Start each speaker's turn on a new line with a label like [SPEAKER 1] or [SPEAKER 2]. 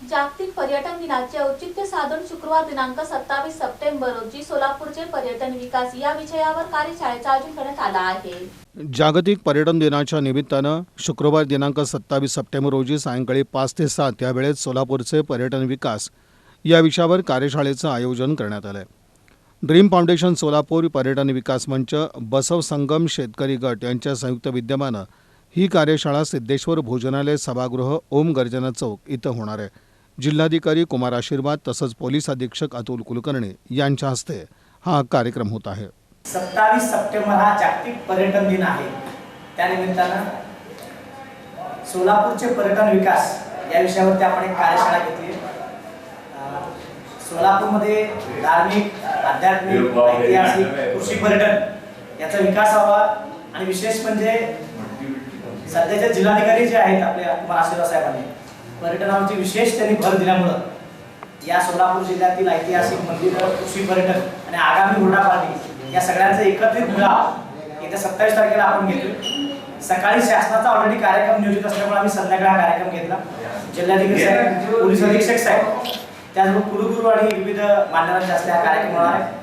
[SPEAKER 1] जागतिक पर्यटन दिनाचे औचित्य साधून शुक्रवार दिनांक सत्तावीस सप्टेंबर रोजी सोलापूरचे पर्यटन विकास या विषयावर कार्यशाळेचं आयोजन करण्यात आलं आहे.
[SPEAKER 2] जागतिक पर्यटन दिनाच्या निमित्तानं शुक्रवार दिनांक सत्तावीस सप्टेंबर रोजी सायंकाळी पाच ते सात या वेळेत सोलापूरचे पर्यटन विकास या विषयावर कार्यशाळेचं आयोजन करण्यात आलं आहे ड्रीम फाउंडेशन सोलापूर पर्यटन विकास मंच बसव संगम शेतकरी गट यांच्या संयुक्त विद्यमानं ही कार्यशाळा सिद्धेश्वर भोजनालय सभागृह ओम गर्जना चौक इथं होणार आहे. जिल्हाधिकारी कुमार आशीर्वाद तसंच पोलीस अधीक्षक अतुल कुलकर्णी यांच्या हस्ते हा कार्यक्रम होत आहे.
[SPEAKER 3] सत्तावीस सप्टेंबर हा जागतिक पर्यटन दिन आहे. त्यानिमित्तानं सोलापूरचे पर्यटन विकास या विषयावरती आपण एक कार्यशाळा घेतली. सोलापूरमध्ये धार्मिक आध्यात्मिक ऐतिहासिक कृषी पर्यटन याचा विकास व्हावा. आणि विशेष म्हणजे सध्याचे जिल्हाधिकारी जे आहेत आपल्या कुमार आशीर्वाद साहेबांनी पर्यटनावरती विशेष त्यांनी भर दिल्यामुळं या सोलापूर जिल्ह्यातील ऐतिहासिक मंदिरं कृषी पर्यटन आणि आगामी हुरडा या सगळ्यांचा एकत्रित मेळावा येत्या सत्तावीस तारखेला आपण घेतोय. सकाळी शासनाचा ऑलरेडी कार्यक्रम नियोजित असल्यामुळे आम्ही संध्याकाळी हा कार्यक्रम घेतला. जिल्हाधिकारी साहेब पोलीस अधीक्षक साहेब त्याचबरोबर कुलगुरू आणि विविध मान्यवरांचे हस्ते हा कार्यक्रम होणार आहे.